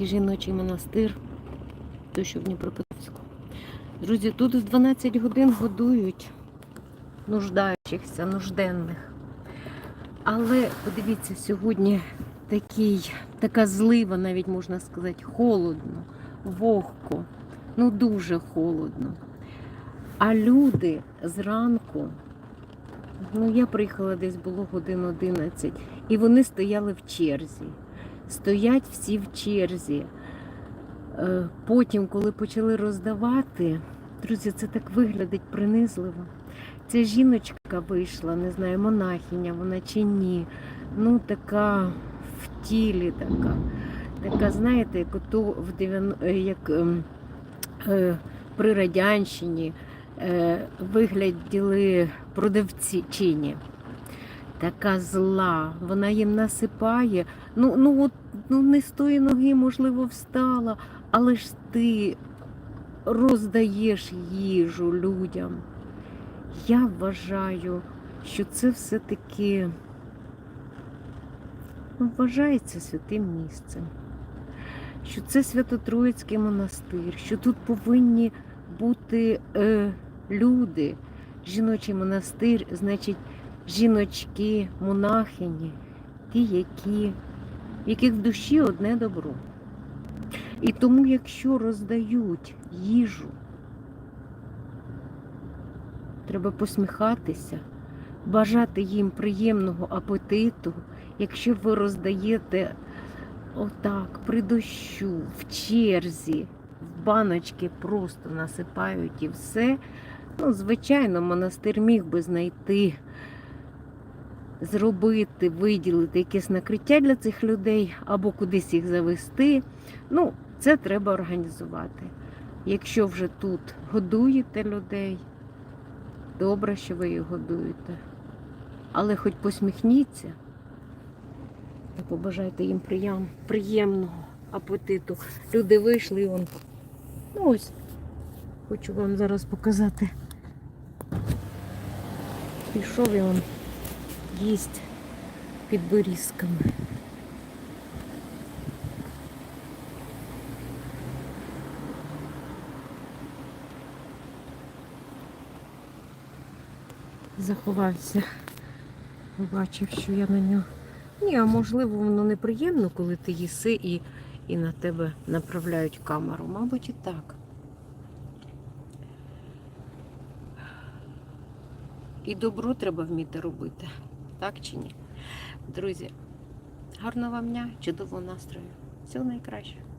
Троїцький жіночий монастир, той, що в Дніпропетровську. Друзі, тут в 12 годин годують нуждаючихся, нужденних. Але подивіться, сьогодні такий, така злива, навіть можна сказати, холодно, вогко, ну дуже холодно. А люди зранку, ну я приїхала десь було годин 11, і вони стояли в черзі. Стоять всі в черзі. Е, Потім, коли почали роздавати, друзі, це так виглядить принизливо. Ця жіночка вийшла, не знаю, монахиня вона чи ні. Ну, така в тілі така. Така, знаєте, як ото в 90, е, як ем, е, при Радянщині е, вигляділи продавчині. Така зла, вона їм насипає. Ну, ну, от, ну не з тої ноги, можливо, встала, але ж ти роздаєш їжу людям. Я вважаю, що це все-таки ну, вважається святим місцем, що це Свято-Троїцький монастир, що тут повинні бути е, люди. Жіночий монастир, значить, жіночки, монахині, ті, які, яких в душі одне добро. І тому, якщо роздають їжу, треба посміхатися, бажати їм приємного апетиту, якщо ви роздаєте отак, при дощу, в черзі, в баночки просто насипають і все. Ну, звичайно, монастир міг би знайти, зробити, виділити якесь накриття для цих людей або кудись їх завести. Ну, це треба організувати. Якщо вже тут годуєте людей, добре, що ви їх годуєте. Але хоч посміхніться побажайте їм приєм- приємного апетиту. Люди вийшли і он. Ну ось, хочу вам зараз показати. Пішов і он їсть під борізками. Заховався. Побачив, що я на нього. Ні, а можливо, воно неприємно, коли ти їси і, і на тебе направляють камеру. Мабуть, і так. І добро треба вміти робити, так чи ні? Друзі, гарного вам дня, чудового настрою. Всього найкращого.